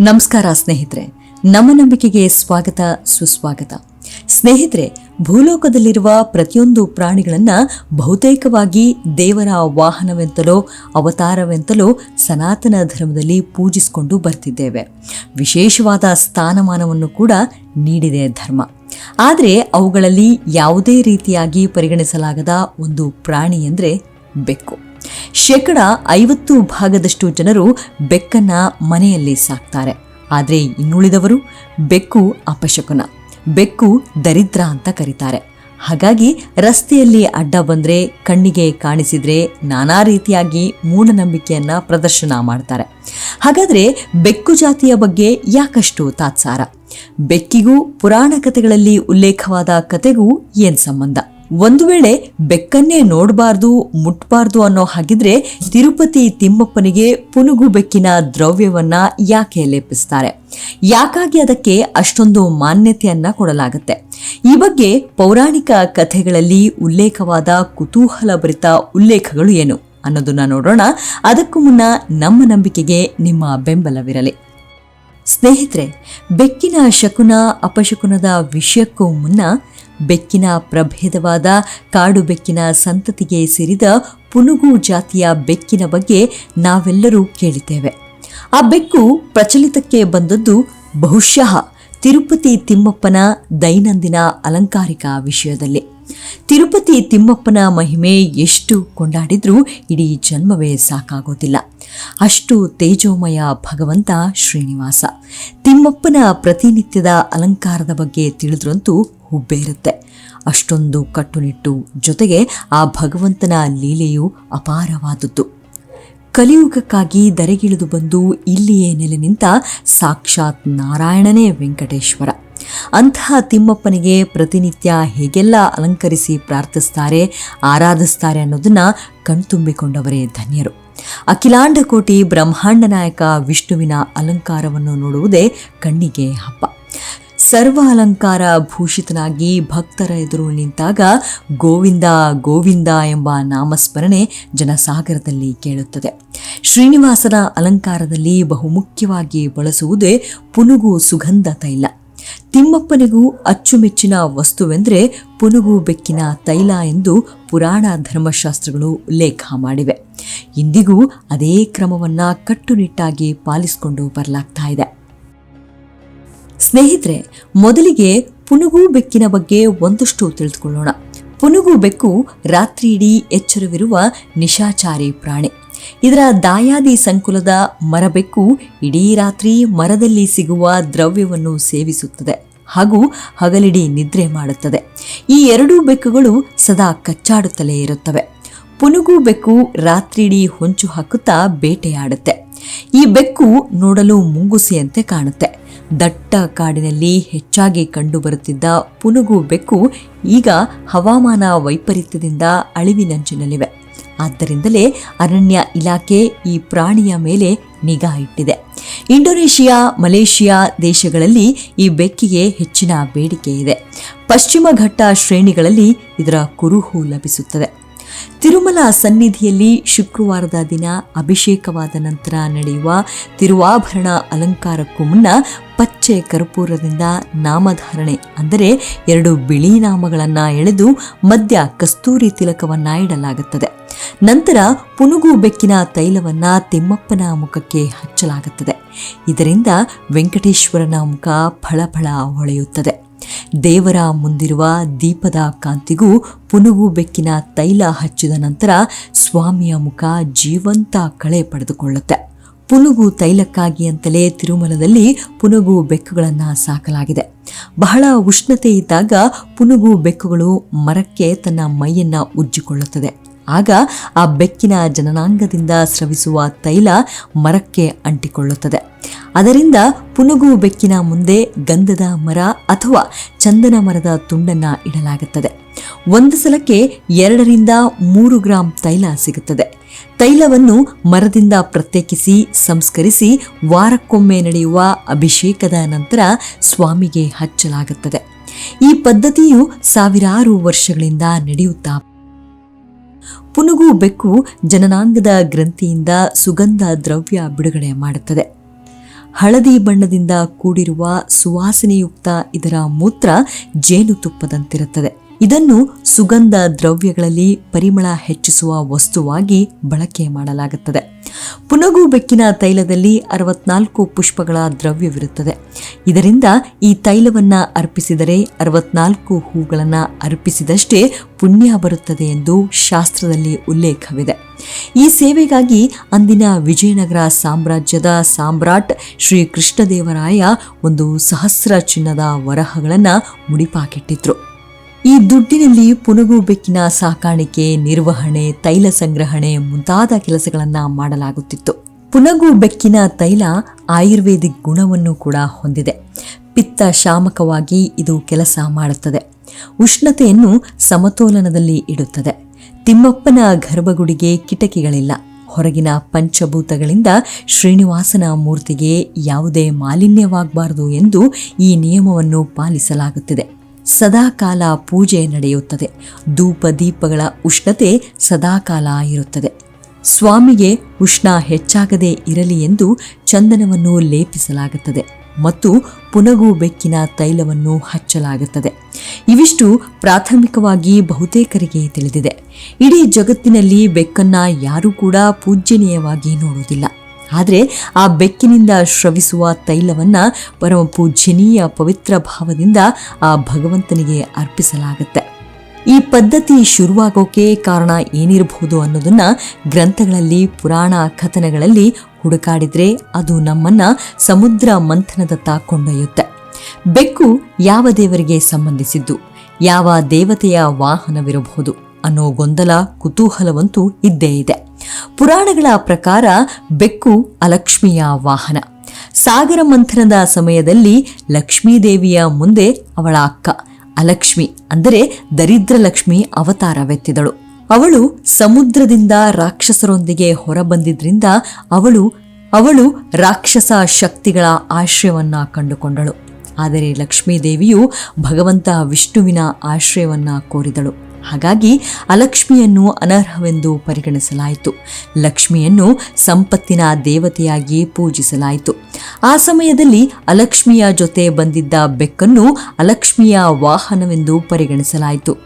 ನಮಸ್ಕಾರ ಸ್ನೇಹಿತರೆ. ನಮ್ಮ ನಂಬಿಕೆಗೆ ಸ್ವಾಗತ, ಸುಸ್ವಾಗತ. ಸ್ನೇಹಿತರೆ, ಭೂಲೋಕದಲ್ಲಿರುವ ಪ್ರತಿಯೊಂದು ಪ್ರಾಣಿಗಳನ್ನ ಬಹುತೇಕವಾಗಿ ದೇವರ ವಾಹನವೆಂತಲೋ, ಅವತಾರವೆಂತಲೋ ಸನಾತನ ಧರ್ಮದಲ್ಲಿ ಪೂಜಿಸಿಕೊಂಡು ಬರ್ತಿದ್ದೇವೆ. ವಿಶೇಷವಾದ ಸ್ಥಾನಮಾನವನ್ನು ಕೂಡ ನೀಡಿದೆ ಧರ್ಮ. ಆದರೆ ಅವುಗಳಲ್ಲಿ ಯಾವುದೇ ರೀತಿಯಾಗಿ ಪರಿಗಣಿಸಲಾಗದ ಒಂದು ಪ್ರಾಣಿ ಎಂದರೆ ಬೆಕ್ಕು. ಶೇಕಡ ಐವತ್ತು ಭಾಗದಷ್ಟು ಜನರು ಬೆಕ್ಕನ್ನ ಮನೆಯಲ್ಲಿ ಸಾಕ್ತಾರೆ. ಆದರೆ ಇನ್ನುಳಿದವರು ಬೆಕ್ಕು ಅಪಶಕುನ, ಬೆಕ್ಕು ದರಿದ್ರ ಅಂತ ಕರೀತಾರೆ. ಹಾಗಾಗಿ ರಸ್ತೆಯಲ್ಲಿ ಅಡ್ಡ ಬಂದರೆ, ಕಣ್ಣಿಗೆ ಕಾಣಿಸಿದ್ರೆ ನಾನಾ ರೀತಿಯಾಗಿ ಮೂಢನಂಬಿಕೆಯನ್ನು ಪ್ರದರ್ಶನ ಮಾಡ್ತಾರೆ. ಹಾಗಾದರೆ ಬೆಕ್ಕು ಜಾತಿಯ ಬಗ್ಗೆ ಯಾಕಷ್ಟು ತಾತ್ಸಾರ? ಬೆಕ್ಕಿಗೂ ಪುರಾಣ ಕಥೆಗಳಲ್ಲಿ ಉಲ್ಲೇಖವಾದ ಕತೆಗೂ ಏನು ಸಂಬಂಧ? ಒಂದು ವೇಳೆ ಬೆಕ್ಕನ್ನೇ ನೋಡಬಾರ್ದು, ಮುಟ್ಬಾರ್ದು ಅನ್ನೋ ಹಾಗಿದ್ರೆ ತಿರುಪತಿ ತಿಮ್ಮಪ್ಪನಿಗೆ ಪುನುಗು ಬೆಕ್ಕಿನ ದ್ರವ್ಯವನ್ನ ಯಾಕೆ ಲೇಪಿಸ್ತಾರೆ? ಯಾಕಾಗಿ ಅದಕ್ಕೆ ಅಷ್ಟೊಂದು ಮಾನ್ಯತೆಯನ್ನ ಕೊಡಲಾಗುತ್ತೆ? ಈ ಬಗ್ಗೆ ಪೌರಾಣಿಕ ಕಥೆಗಳಲ್ಲಿ ಉಲ್ಲೇಖವಾದ ಕುತೂಹಲಭರಿತ ಉಲ್ಲೇಖಗಳು ಏನು ಅನ್ನೋದನ್ನ ನೋಡೋಣ. ಅದಕ್ಕೂ ಮುನ್ನ ನಮ್ಮ ನಂಬಿಕೆಗೆ ನಿಮ್ಮ ಬೆಂಬಲವಿರಲಿ. ಸ್ನೇಹಿತರೆ, ಬೆಕ್ಕಿನ ಶಕುನ ಅಪಶಕುನದ ವಿಷಯಕ್ಕೂ ಮುನ್ನ ಬೆಕ್ಕಿನ ಪ್ರಭೇದವಾದ ಕಾಡು ಬೆಕ್ಕಿನ ಸಂತತಿಗೆ ಸೇರಿದ ಪುನುಗು ಜಾತಿಯ ಬೆಕ್ಕಿನ ಬಗ್ಗೆ ನಾವೆಲ್ಲರೂ ಕೇಳಿದ್ದೇವೆ. ಆ ಬೆಕ್ಕು ಪ್ರಚಲಿತಕ್ಕೆ ಬಂದದ್ದು ಬಹುಶಃ ತಿರುಪತಿ ತಿಮ್ಮಪ್ಪನ ದೈನಂದಿನ ಅಲಂಕಾರಿಕ ವಿಷಯದಲ್ಲಿ. ತಿರುಪತಿ ತಿಮ್ಮಪ್ಪನ ಮಹಿಮೆ ಎಷ್ಟು ಕೊಂಡಾಡಿದ್ರೂ ಇಡೀ ಜನ್ಮವೇ ಸಾಕಾಗೋದಿಲ್ಲ. ಅಷ್ಟು ತೇಜೋಮಯ ಭಗವಂತ ಶ್ರೀನಿವಾಸ. ತಿಮ್ಮಪ್ಪನ ಪ್ರತಿನಿತ್ಯದ ಅಲಂಕಾರದ ಬಗ್ಗೆ ತಿಳಿದ್ರಂತೂ ಹುಬ್ಬೇರುತ್ತೆ. ಅಷ್ಟೊಂದು ಕಟ್ಟುನಿಟ್ಟು ಜೊತೆಗೆ ಆ ಭಗವಂತನ ಲೀಲೆಯು ಅಪಾರವಾದದ್ದು. ಕಲಿಯುಗಕ್ಕಾಗಿ ದರೆಗಿಳಿದು ಬಂದು ಇಲ್ಲಿಯೇ ನೆಲೆ ನಿಂತ ಸಾಕ್ಷಾತ್ ನಾರಾಯಣನೇ ವೆಂಕಟೇಶ್ವರ. ಅಂತಹ ತಿಮ್ಮಪ್ಪನಿಗೆ ಪ್ರತಿನಿತ್ಯ ಹೇಗೆಲ್ಲ ಅಲಂಕರಿಸಿ ಪ್ರಾರ್ಥಿಸ್ತಾರೆ, ಆರಾಧಿಸ್ತಾರೆ ಅನ್ನೋದನ್ನ ಕಣ್ತುಂಬಿಕೊಂಡವರೇ ಧನ್ಯರು. ಅಖಿಲಾಂಡ ಕೋಟಿ ಬ್ರಹ್ಮಾಂಡ ನಾಯಕ ವಿಷ್ಣುವಿನ ಅಲಂಕಾರವನ್ನು ನೋಡುವುದೇ ಕಣ್ಣಿಗೆ ಹಬ್ಬ. ಸರ್ವ ಅಲಂಕಾರ ಭೂಷಿತನಾಗಿ ಭಕ್ತರ ಎದುರು ನಿಂತಾಗ ಗೋವಿಂದ ಗೋವಿಂದ ಎಂಬ ನಾಮಸ್ಮರಣೆ ಜನಸಾಗರದಲ್ಲಿ ಕೇಳುತ್ತದೆ. ಶ್ರೀನಿವಾಸನ ಅಲಂಕಾರದಲ್ಲಿ ಬಹುಮುಖ್ಯವಾಗಿ ಬಳಸುವುದೇ ಪುನುಗು ಸುಗಂಧ ತೈಲ. ತಿಮ್ಮಪ್ಪನಿಗೂ ಅಚ್ಚುಮೆಚ್ಚಿನ ವಸ್ತುವೆಂದರೆ ಪುನುಗು ಬೆಕ್ಕಿನ ತೈಲ ಎಂದು ಪುರಾಣ ಧರ್ಮಶಾಸ್ತ್ರಗಳು ಉಲ್ಲೇಖ ಮಾಡಿವೆ. ಇಂದಿಗೂ ಅದೇ ಕ್ರಮವನ್ನ ಕಟ್ಟುನಿಟ್ಟಾಗಿ ಪಾಲಿಸಿಕೊಂಡು ಬರಲಾಗ್ತಾ ಇದೆ. ಸ್ನೇಹಿತರೆ, ಮೊದಲಿಗೆ ಪುನುಗು ಬೆಕ್ಕಿನ ಬಗ್ಗೆ ಒಂದಷ್ಟು ತಿಳಿದುಕೊಳ್ಳೋಣ. ಪುನುಗು ಬೆಕ್ಕು ರಾತ್ರಿಯಿಡೀ ಎಚ್ಚರವಿರುವ ನಿಶಾಚಾರಿ ಪ್ರಾಣಿ. ಇದರ ದಾಯಾದಿ ಸಂಕುಲದ ಮರಬೆಕ್ಕು ಇಡೀ ರಾತ್ರಿ ಮರದಲ್ಲಿ ಸಿಗುವ ದ್ರವ್ಯವನ್ನು ಸೇವಿಸುತ್ತದೆ ಹಾಗೂ ಹಗಲಿಡಿ ನಿದ್ರೆ ಮಾಡುತ್ತದೆ. ಈ ಎರಡೂ ಬೆಕ್ಕುಗಳು ಸದಾ ಕಚ್ಚಾಡುತ್ತಲೇ ಇರುತ್ತವೆ. ಪುನುಗು ಬೆಕ್ಕು ರಾತ್ರಿಡೀ ಹೊಂಚು ಹಾಕುತ್ತಾ ಬೇಟೆಯಾಡುತ್ತೆ. ಈ ಬೆಕ್ಕು ನೋಡಲು ಮುಂಗುಸಿಯಂತೆ ಕಾಣುತ್ತೆ. ದಟ್ಟ ಕಾಡಿನಲ್ಲಿ ಹೆಚ್ಚಾಗಿ ಕಂಡುಬರುತ್ತಿದ್ದ ಪುನುಗು ಬೆಕ್ಕು ಈಗ ಹವಾಮಾನ ವೈಪರೀತ್ಯದಿಂದ ಅಳಿವಿನಂಚಿನಲ್ಲಿವೆ. ಆದ್ದರಿಂದಲೇ ಅರಣ್ಯ ಇಲಾಖೆ ಈ ಪ್ರಾಣಿಯ ಮೇಲೆ ನಿಗಾ ಇಟ್ಟಿದೆ. ಇಂಡೋನೇಷಿಯಾ, ಮಲೇಷಿಯಾ ದೇಶಗಳಲ್ಲಿ ಈ ಬೆಕ್ಕಿಗೆ ಹೆಚ್ಚಿನ ಬೇಡಿಕೆ ಇದೆ. ಪಶ್ಚಿಮ ಘಟ್ಟ ಶ್ರೇಣಿಗಳಲ್ಲಿ ಇದರ ಕುರುಹು ಲಭಿಸುತ್ತದೆ. ತಿರುಮಲ ಸನ್ನಿಧಿಯಲ್ಲಿ ಶುಕ್ರವಾರದ ದಿನ ಅಭಿಷೇಕವಾದ ನಂತರ ನಡೆಯುವ ತಿರುವಾಭರಣ ಅಲಂಕಾರಕ್ಕೂ ಮುನ್ನ ಪಚ್ಚೆ ಕರ್ಪೂರದಿಂದ ನಾಮಧಾರಣೆ, ಅಂದರೆ ಎರಡು ಬಿಳಿ ನಾಮಗಳನ್ನು ಎಳೆದು ಮಧ್ಯ ಕಸ್ತೂರಿ ತಿಲಕವನ್ನ ಇಡಲಾಗುತ್ತದೆ. ನಂತರ ಪುನುಗು ಬೆಕ್ಕಿನ ತೈಲವನ್ನ ತಿಮ್ಮಪ್ಪನ ಮುಖಕ್ಕೆ ಹಚ್ಚಲಾಗುತ್ತದೆ. ಇದರಿಂದ ವೆಂಕಟೇಶ್ವರನ ಮುಖ ಫಳಫಳ ಹೊಳೆಯುತ್ತದೆ. ದೇವರ ಮುಂದಿರುವ ದೀಪದ ಕಾಂತಿಗೂ ಪುನುಗು ಬೆಕ್ಕಿನ ತೈಲ ಹಚ್ಚಿದ ನಂತರ ಸ್ವಾಮಿಯ ಮುಖ ಜೀವಂತ ಕಳೆ ಪಡೆದುಕೊಳ್ಳುತ್ತೆ. ಪುನುಗು ತೈಲಕ್ಕಾಗಿ ಅಂತಲೇ ತಿರುಮಲದಲ್ಲಿ ಪುನುಗು ಬೆಕ್ಕುಗಳನ್ನು ಸಾಕಲಾಗಿದೆ. ಬಹಳ ಉಷ್ಣತೆ ಇದ್ದಾಗ ಪುನುಗು ಬೆಕ್ಕುಗಳು ಮರಕ್ಕೆ ತನ್ನ ಮೈಯನ್ನು ಉಜ್ಜಿಕೊಳ್ಳುತ್ತದೆ. ಆಗ ಆ ಬೆಕ್ಕಿನ ಜನನಾಂಗದಿಂದ ಸ್ರವಿಸುವ ತೈಲ ಮರಕ್ಕೆ ಅಂಟಿಕೊಳ್ಳುತ್ತದೆ. ಅದರಿಂದ ಪುನುಗು ಬೆಕ್ಕಿನ ಮುಂದೆ ಗಂಧದ ಮರ ಅಥವಾ ಚಂದನ ಮರದ ತುಂಡನ್ನ ಇಡಲಾಗುತ್ತದೆ. ಒಂದು ಸಲಕ್ಕೆ ಎರಡರಿಂದ ಮೂರು ಗ್ರಾಂ ತೈಲ ಸಿಗುತ್ತದೆ. ತೈಲವನ್ನು ಮರದಿಂದ ಪ್ರತ್ಯೇಕಿಸಿ, ಸಂಸ್ಕರಿಸಿ ವಾರಕ್ಕೊಮ್ಮೆ ನಡೆಯುವ ಅಭಿಷೇಕದ ನಂತರ ಸ್ವಾಮಿಗೆ ಹಚ್ಚಲಾಗುತ್ತದೆ. ಈ ಪದ್ಧತಿಯು ಸಾವಿರಾರು ವರ್ಷಗಳಿಂದ ನಡೆಯುತ್ತಾ ಪುನುಗು ಬೆಕ್ಕು ಜನನಾಂಗದ ಗ್ರಂಥಿಯಿಂದ ಸುಗಂಧ ದ್ರವ್ಯ ಬಿಡುಗಡೆ ಮಾಡುತ್ತದೆ. ಹಳದಿ ಬಣ್ಣದಿಂದ ಕೂಡಿರುವ ಸುವಾಸನೆಯುಕ್ತ ಇದರ ಮೂತ್ರ ಜೇನುತುಪ್ಪದಂತಿರುತ್ತದೆ. ಇದನ್ನು ಸುಗಂಧ ದ್ರವ್ಯಗಳಲ್ಲಿ ಪರಿಮಳ ಹೆಚ್ಚಿಸುವ ವಸ್ತುವಾಗಿ ಬಳಕೆ ಮಾಡಲಾಗುತ್ತದೆ. ಪುನಗು ಬೆಕ್ಕಿನ ತೈಲದಲ್ಲಿ ಅರವತ್ನಾಲ್ಕು ಪುಷ್ಪಗಳ ದ್ರವ್ಯವಿರುತ್ತದೆ. ಇದರಿಂದ ಈ ತೈಲವನ್ನ ಅರ್ಪಿಸಿದರೆ ಅರವತ್ನಾಲ್ಕು ಹೂಗಳನ್ನು ಅರ್ಪಿಸಿದಷ್ಟೇ ಪುಣ್ಯ ಬರುತ್ತದೆ ಎಂದು ಶಾಸ್ತ್ರದಲ್ಲಿ ಉಲ್ಲೇಖವಿದೆ. ಈ ಸೇವೆಗಾಗಿ ಅಂದಿನ ವಿಜಯನಗರ ಸಾಮ್ರಾಜ್ಯದ ಸಾಮ್ರಾಟ್ ಶ್ರೀ ಕೃಷ್ಣದೇವರಾಯ ಒಂದು ಸಹಸ್ರ ಚಿನ್ನದ ವರಹಗಳನ್ನು ಮುಡಿಪಾಕಿಟ್ಟಿದ್ರು. ಈ ದುಡ್ಡಿನಲ್ಲಿ ಪುನಗು ಬೆಕ್ಕಿನ ಸಾಕಾಣಿಕೆ, ನಿರ್ವಹಣೆ, ತೈಲ ಸಂಗ್ರಹಣೆ ಮುಂತಾದ ಕೆಲಸಗಳನ್ನು ಮಾಡಲಾಗುತ್ತಿತ್ತು. ಪುನಗು ಬೆಕ್ಕಿನ ತೈಲ ಆಯುರ್ವೇದಿಕ್ ಗುಣವನ್ನು ಕೂಡ ಹೊಂದಿದೆ. ಪಿತ್ತ ಶಾಮಕವಾಗಿ ಇದು ಕೆಲಸ ಮಾಡುತ್ತದೆ. ಉಷ್ಣತೆಯನ್ನು ಸಮತೋಲನದಲ್ಲಿ ಇಡುತ್ತದೆ. ತಿಮ್ಮಪ್ಪನ ಗರ್ಭಗುಡಿಗೆ ಕಿಟಕಿಗಳಿಲ್ಲ. ಹೊರಗಿನ ಪಂಚಭೂತಗಳಿಂದ ಶ್ರೀನಿವಾಸನ ಮೂರ್ತಿಗೆ ಯಾವುದೇ ಮಾಲಿನ್ಯವಾಗಬಾರದು ಎಂದು ಈ ನಿಯಮವನ್ನು ಪಾಲಿಸಲಾಗುತ್ತಿದೆ. ಸದಾಕಾಲ ಪೂಜೆ ನಡೆಯುತ್ತದೆ. ಧೂಪ ದೀಪಗಳ ಉಷ್ಣತೆ ಸದಾಕಾಲ ಇರುತ್ತದೆ. ಸ್ವಾಮಿಗೆ ಉಷ್ಣ ಹೆಚ್ಚಾಗದೇ ಇರಲಿ ಎಂದು ಚಂದನವನ್ನು ಲೇಪಿಸಲಾಗುತ್ತದೆ ಮತ್ತು ಪುನಗು ಬೆಕ್ಕಿನ ತೈಲವನ್ನು ಹಚ್ಚಲಾಗುತ್ತದೆ. ಇವಿಷ್ಟು ಪ್ರಾಥಮಿಕವಾಗಿ ಬಹುತೇಕರಿಗೆ ತಿಳಿದಿದೆ. ಇಡೀ ಜಗತ್ತಿನಲ್ಲಿ ಬೆಕ್ಕನ್ನ ಯಾರೂ ಕೂಡ ಪೂಜ್ಯನೀಯವಾಗಿ ನೋಡುವುದಿಲ್ಲ. ಆದರೆ ಆ ಬೆಕ್ಕಿನಿಂದ ಶ್ರವಿಸುವ ತೈಲವನ್ನು ಪರಮ ಪೂಜ್ಯನೀಯ ಪವಿತ್ರ ಭಾವದಿಂದ ಆ ಭಗವಂತನಿಗೆ ಅರ್ಪಿಸಲಾಗುತ್ತೆ. ಈ ಪದ್ಧತಿ ಶುರುವಾಗೋಕೆ ಕಾರಣ ಏನಿರಬಹುದು ಅನ್ನೋದನ್ನ ಗ್ರಂಥಗಳಲ್ಲಿ, ಪುರಾಣ ಕಥನಗಳಲ್ಲಿ ಹುಡುಕಾಡಿದ್ರೆ ಅದು ನಮ್ಮನ್ನ ಸಮುದ್ರ ಮಂಥನದತ್ತ ಕೊಂಡೊಯ್ಯುತ್ತೆ. ಬೆಕ್ಕು ಯಾವ ದೇವರಿಗೆ ಸಂಬಂಧಿಸಿದ್ದು, ಯಾವ ದೇವತೆಯ ವಾಹನವಿರಬಹುದು ಅನ್ನೋ ಗೊಂದಲ, ಕುತೂಹಲವಂತೂ ಇದ್ದೇ ಇದೆ. ಪುರಾಣಗಳ ಪ್ರಕಾರ ಬೆಕ್ಕು ಅಲಕ್ಷ್ಮಿಯ ವಾಹನ. ಸಾಗರ ಮಂಥನದ ಸಮಯದಲ್ಲಿ ಲಕ್ಷ್ಮೀದೇವಿಯ ಮುಂದೆ ಅವಳ ಅಕ್ಕ. ಅಲಕ್ಷ್ಮಿ ಅಂದರೆ ದರಿದ್ರ ಲಕ್ಷ್ಮಿ ಅವತಾರವೆತ್ತಿದಳು. ಅವಳು ಸಮುದ್ರದಿಂದ ರಾಕ್ಷಸರೊಂದಿಗೆ ಹೊರಬಂದಿದ್ರಿಂದ ಅವಳು ಅವಳು ರಾಕ್ಷಸ ಶಕ್ತಿಗಳ ಆಶ್ರಯವನ್ನ ಕಂಡುಕೊಂಡಳು. ಆದರೆ ಲಕ್ಷ್ಮೀದೇವಿಯು ಭಗವಂತ ವಿಷ್ಣುವಿನ ಆಶ್ರಯವನ್ನ ಕೋರಿದಳು. ಹಾಗಾಗಿ ಅಲಕ್ಷ್ಮಿಯನ್ನು ಅನರ್ಹವೆಂದು ಪರಿಗಣಿಸಲಾಯಿತು. ಲಕ್ಷ್ಮಿಯನ್ನು ಸಂಪತ್ತಿನ ದೇವತೆಯಾಗಿ ಪೂಜಿಸಲಾಯಿತು. ಆ ಸಮಯದಲ್ಲಿ ಅಲಕ್ಷ್ಮಿಯ ಜೊತೆ ಬಂದಿದ್ದ ಬೆಕ್ಕನ್ನು ಅಲಕ್ಷ್ಮಿಯ ವಾಹನವೆಂದು ಪರಿಗಣಿಸಲಾಯಿತು.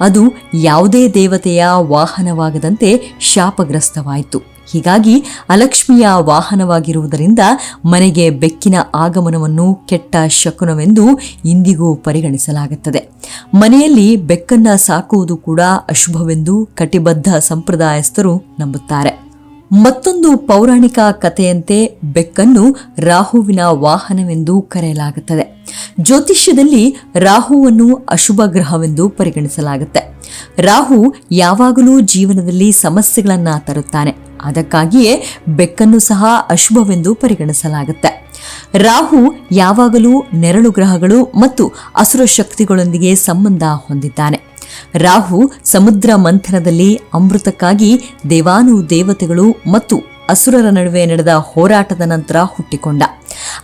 ಅದು ಯಾವುದೇ ದೇವತೆಯ ವಾಹನವಾಗದಂತೆ ಶಾಪಗ್ರಸ್ತವಾಯಿತು. ಹೀಗಾಗಿ ಅಲಕ್ಷ್ಮಿಯ ವಾಹನವಾಗಿರುವುದರಿಂದ ಮನೆಗೆ ಬೆಕ್ಕಿನ ಆಗಮನವನ್ನು ಕೆಟ್ಟ ಶಕುನವೆಂದು ಇಂದಿಗೂ ಪರಿಗಣಿಸಲಾಗುತ್ತದೆ. ಮನೆಯಲ್ಲಿ ಬೆಕ್ಕನ್ನ ಸಾಕುವುದು ಕೂಡ ಅಶುಭವೆಂದು ಕಟಿಬದ್ಧ ಸಂಪ್ರದಾಯಸ್ಥರು ನಂಬುತ್ತಾರೆ. ಮತ್ತೊಂದು ಪೌರಾಣಿಕ ಕಥೆಯಂತೆ ಬೆಕ್ಕನ್ನು ರಾಹುವಿನ ವಾಹನವೆಂದು ಕರೆಯಲಾಗುತ್ತದೆ. ಜ್ಯೋತಿಷ್ಯದಲ್ಲಿ ರಾಹುವನ್ನು ಅಶುಭ ಗ್ರಹವೆಂದು ಪರಿಗಣಿಸಲಾಗುತ್ತೆ. ರಾಹು ಯಾವಾಗಲೂ ಜೀವನದಲ್ಲಿ ಸಮಸ್ಯೆಗಳನ್ನು ತರುತ್ತಾನೆ. ಅದಕ್ಕಾಗಿಯೇ ಬೆಕ್ಕನ್ನು ಸಹ ಅಶುಭವೆಂದು ಪರಿಗಣಿಸಲಾಗುತ್ತೆ. ರಾಹು ಯಾವಾಗಲೂ ನೆರಳು ಗ್ರಹಗಳು ಮತ್ತು ಅಸುರ ಶಕ್ತಿಗಳೊಂದಿಗೆ ಸಂಬಂಧ ಹೊಂದಿದ್ದಾನೆ. ರಾಹು ಸಮುದ್ರ ಮಂಥನದಲ್ಲಿ ಅಮೃತಕ್ಕಾಗಿ ದೇವಾನು ದೇವತೆಗಳು ಮತ್ತು ಅಸುರರ ನಡುವೆ ನಡೆದ ಹೋರಾಟದ ನಂತರ ಹುಟ್ಟಿಕೊಂಡ.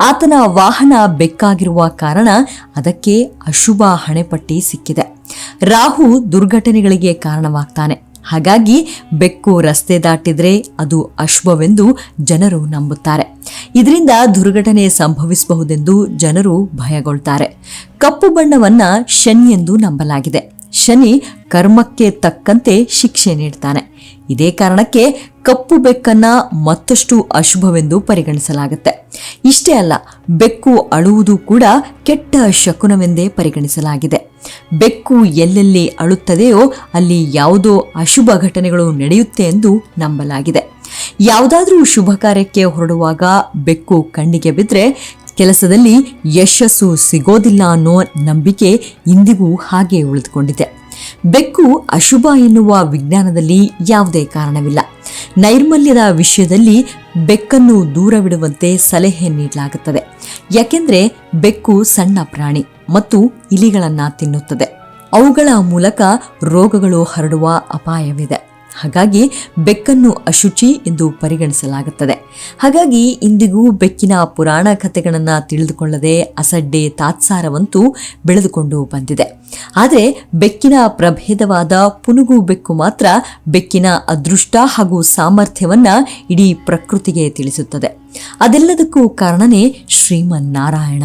ಆತನ ವಾಹನ ಬೆಕ್ಕಾಗಿರುವ ಕಾರಣ ಅದಕ್ಕೆ ಅಶುಭ ಹಣೆಪಟ್ಟಿ ಸಿಕ್ಕಿದೆ. ರಾಹು ದುರ್ಘಟನೆಗಳಿಗೆ ಕಾರಣವಾಗ್ತಾನೆ. ಹಾಗಾಗಿ ಬೆಕ್ಕು ರಸ್ತೆ ದಾಟಿದರೆ ಅದು ಅಶ್ವವೆಂದು ಜನರು ನಂಬುತ್ತಾರೆ. ಇದರಿಂದ ದುರ್ಘಟನೆ ಸಂಭವಿಸಬಹುದೆಂದು ಜನರು ಭಯಗೊಳ್ತಾರೆ. ಕಪ್ಪು ಬಣ್ಣವನ್ನ ಶನಿ ಎಂದು ನಂಬಲಾಗಿದೆ. ಶನಿ ಕರ್ಮಕ್ಕೆ ತಕ್ಕಂತೆ ಶಿಕ್ಷೆ ನೀಡ್ತಾನೆ. ಇದೇ ಕಾರಣಕ್ಕೆ ಕಪ್ಪು ಬೆಕ್ಕನ್ನ ಮತ್ತಷ್ಟು ಅಶುಭವೆಂದು ಪರಿಗಣಿಸಲಾಗುತ್ತೆ. ಇಷ್ಟೇ ಅಲ್ಲ, ಬೆಕ್ಕು ಅಳುವುದು ಕೂಡ ಕೆಟ್ಟ ಶಕುನವೆಂದೇ ಪರಿಗಣಿಸಲಾಗಿದೆ. ಬೆಕ್ಕು ಎಲ್ಲೆಲ್ಲಿ ಅಳುತ್ತದೆಯೋ ಅಲ್ಲಿ ಯಾವುದೋ ಅಶುಭ ಘಟನೆಗಳು ನಡೆಯುತ್ತೆ ಎಂದು ನಂಬಲಾಗಿದೆ. ಯಾವುದಾದ್ರೂ ಶುಭ ಕಾರ್ಯಕ್ಕೆ ಹೊರಡುವಾಗ ಬೆಕ್ಕು ಕಣ್ಣಿಗೆ ಬಿದ್ದರೆ ಕೆಲಸದಲ್ಲಿ ಯಶಸ್ಸು ಸಿಗೋದಿಲ್ಲ ಅನ್ನೋ ನಂಬಿಕೆ ಇಂದಿಗೂ ಹಾಗೆ ಉಳಿದುಕೊಂಡಿದೆ. ಬೆಕ್ಕು ಅಶುಭ ಎನ್ನುವ ವಿಜ್ಞಾನದಲ್ಲಿ ಯಾವುದೇ ಕಾರಣವಿಲ್ಲ. ನೈರ್ಮಲ್ಯದ ವಿಷಯದಲ್ಲಿ ಬೆಕ್ಕನ್ನು ದೂರವಿಡುವಂತೆ ಸಲಹೆ ನೀಡಲಾಗುತ್ತದೆ. ಯಾಕೆಂದರೆ ಬೆಕ್ಕು ಸಣ್ಣ ಪ್ರಾಣಿ ಮತ್ತು ಇಲಿಗಳನ್ನು ತಿನ್ನುತ್ತದೆ. ಅವುಗಳ ಮೂಲಕ ರೋಗಗಳು ಹರಡುವ ಅಪಾಯವಿದೆ. ಹಾಗಾಗಿ ಬೆಕ್ಕನ್ನು ಅಶುಚಿ ಎಂದು ಪರಿಗಣಿಸಲಾಗುತ್ತದೆ. ಹಾಗಾಗಿ ಇಂದಿಗೂ ಬೆಕ್ಕಿನ ಪುರಾಣ ಕಥೆಗಳನ್ನು ತಿಳಿದುಕೊಳ್ಳದೆ ಅಸಡ್ಡೆ ತಾತ್ಸಾರವಂತೂ ಬೆಳೆದುಕೊಂಡು ಬಂದಿದೆ. ಆದರೆ ಬೆಕ್ಕಿನ ಪ್ರಭೇದವಾದ ಪುನುಗು ಬೆಕ್ಕು ಮಾತ್ರ ಬೆಕ್ಕಿನ ಅದೃಷ್ಟ ಹಾಗೂ ಸಾಮರ್ಥ್ಯವನ್ನು ಇಡೀ ಪ್ರಕೃತಿಗೆ ತಿಳಿಸುತ್ತದೆ. ಅದೆಲ್ಲದಕ್ಕೂ ಕಾರಣನೇ ಶ್ರೀಮನ್ನಾರಾಯಣ.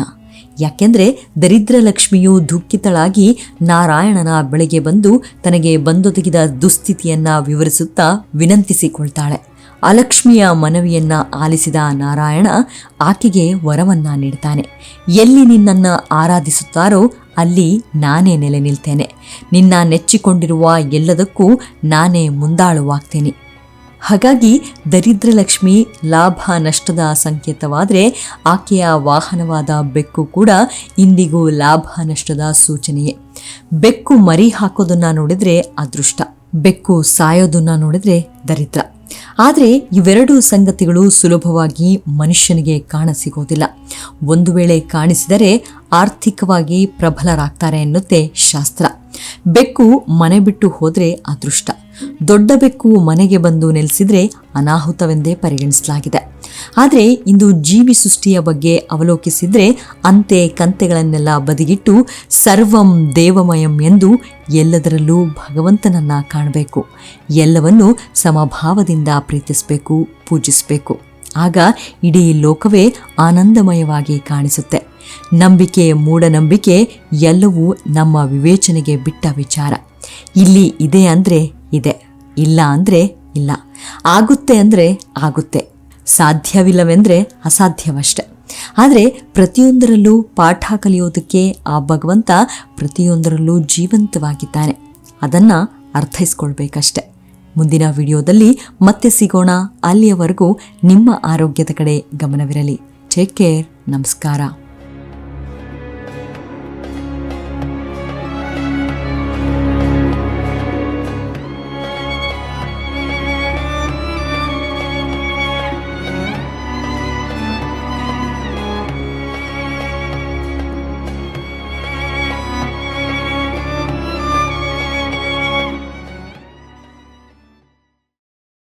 ಯಾಕೆಂದ್ರೆ ದರಿದ್ರ ಲಕ್ಷ್ಮಿಯು ದುಃಖಿತಳಾಗಿ ನಾರಾಯಣನ ಬಳಿಗೆ ಬಂದು ತನಗೆ ಬಂದೊದಗಿದ ದುಸ್ಥಿತಿಯನ್ನ ವಿವರಿಸುತ್ತಾ ವಿನಂತಿಸಿಕೊಳ್ತಾಳೆ. ಅಲಕ್ಷ್ಮಿಯ ಮನವಿಯನ್ನ ಆಲಿಸಿದ ನಾರಾಯಣ ಆಕೆಗೆ ವರವನ್ನ ನೀಡ್ತಾನೆ. ಎಲ್ಲಿ ನಿನ್ನನ್ನು ಆರಾಧಿಸುತ್ತಾರೋ ಅಲ್ಲಿ ನಾನೇ ನೆಲೆ ನಿಲ್ತೇನೆ. ನಿನ್ನ ನೆಚ್ಚಿಕೊಂಡಿರುವ ಎಲ್ಲದಕ್ಕೂ ನಾನೇ ಮುಂದಾಳುವಾಗ್ತೇನೆ. ಹಾಗಾಗಿ ದರಿದ್ರಲಕ್ಷ್ಮಿ ಲಾಭ ನಷ್ಟದ ಸಂಕೇತವಾದರೆ ಆಕೆಯ ವಾಹನವಾದ ಬೆಕ್ಕು ಕೂಡ ಇಂದಿಗೂ ಲಾಭ ನಷ್ಟದ ಸೂಚನೆಯೇ. ಬೆಕ್ಕು ಮರಿ ಹಾಕೋದನ್ನ ನೋಡಿದರೆ ಅದೃಷ್ಟ, ಬೆಕ್ಕು ಸಾಯೋದನ್ನ ನೋಡಿದರೆ ದರಿದ್ರ. ಆದರೆ ಇವೆರಡು ಸಂಗತಿಗಳು ಸುಲಭವಾಗಿ ಮನುಷ್ಯನಿಗೆ ಕಾಣಸಿಗೋದಿಲ್ಲ. ಒಂದು ವೇಳೆ ಕಾಣಿಸಿದರೆ ಆರ್ಥಿಕವಾಗಿ ಪ್ರಬಲರಾಗ್ತಾರೆ ಎನ್ನುತ್ತೆ ಶಾಸ್ತ್ರ. ಬೆಕ್ಕು ಮನೆ ಬಿಟ್ಟು ಹೋದರೆ ಅದೃಷ್ಟ. ದೊಡ್ಡ ಬೆಕ್ಕು ಮನೆಗೆ ಬಂದು ನೆಲೆಸಿದ್ರೆ ಅನಾಹುತವೆಂದೇ ಪರಿಗಣಿಸಲಾಗಿದೆ. ಆದರೆ ಇಂದು ಜೀವಿ ಸೃಷ್ಟಿಯ ಬಗ್ಗೆ ಅವಲೋಕಿಸಿದ್ರೆ ಅಂತೆ ಕಂತೆಗಳನ್ನೆಲ್ಲ ಬದಿಗಿಟ್ಟು ಸರ್ವಂ ದೇವಮಯಂ ಎಂದು ಎಲ್ಲದರಲ್ಲೂ ಭಗವಂತನನ್ನ ಕಾಣಬೇಕು. ಎಲ್ಲವನ್ನು ಸಮಭಾವದಿಂದ ಪ್ರೀತಿಸಬೇಕು, ಪೂಜಿಸಬೇಕು. ಆಗ ಇಡೀ ಲೋಕವೇ ಆನಂದಮಯವಾಗಿ ಕಾಣಿಸುತ್ತೆ. ನಂಬಿಕೆ, ಮೂಢನಂಬಿಕೆ ಎಲ್ಲವೂ ನಮ್ಮ ವಿವೇಚನೆಗೆ ಬಿಟ್ಟ ವಿಚಾರ. ಇಲ್ಲಿ ಇದೆ ಅಂದರೆ ಇದೆ. ಇಲ್ಲ ಅಂದರೆ ಇಲ್ಲ. ಆಗುತ್ತೆ ಅಂದರೆ ಆಗುತ್ತೆ. ಸಾಧ್ಯವಿಲ್ಲವೆಂದರೆ ಅಸಾಧ್ಯವಷ್ಟೆ. ಆದರೆ ಪ್ರತಿಯೊಂದರಲ್ಲೂ ಪಾಠ ಕಲಿಯೋದಕ್ಕೆ ಆ ಭಗವಂತ ಪ್ರತಿಯೊಂದರಲ್ಲೂ ಜೀವಂತವಾಗಿದ್ದಾನೆ. ಅದನ್ನು ಅರ್ಥೈಸ್ಕೊಳ್ಬೇಕಷ್ಟೆ. ಮುಂದಿನ ವಿಡಿಯೋದಲ್ಲಿ ಮತ್ತೆ ಸಿಗೋಣ. ಅಲ್ಲಿಯವರೆಗೂ ನಿಮ್ಮ ಆರೋಗ್ಯದ ಕಡೆ ಗಮನವಿರಲಿ. ಟೇಕ್ ಕೇರ್ ನಮಸ್ಕಾರ.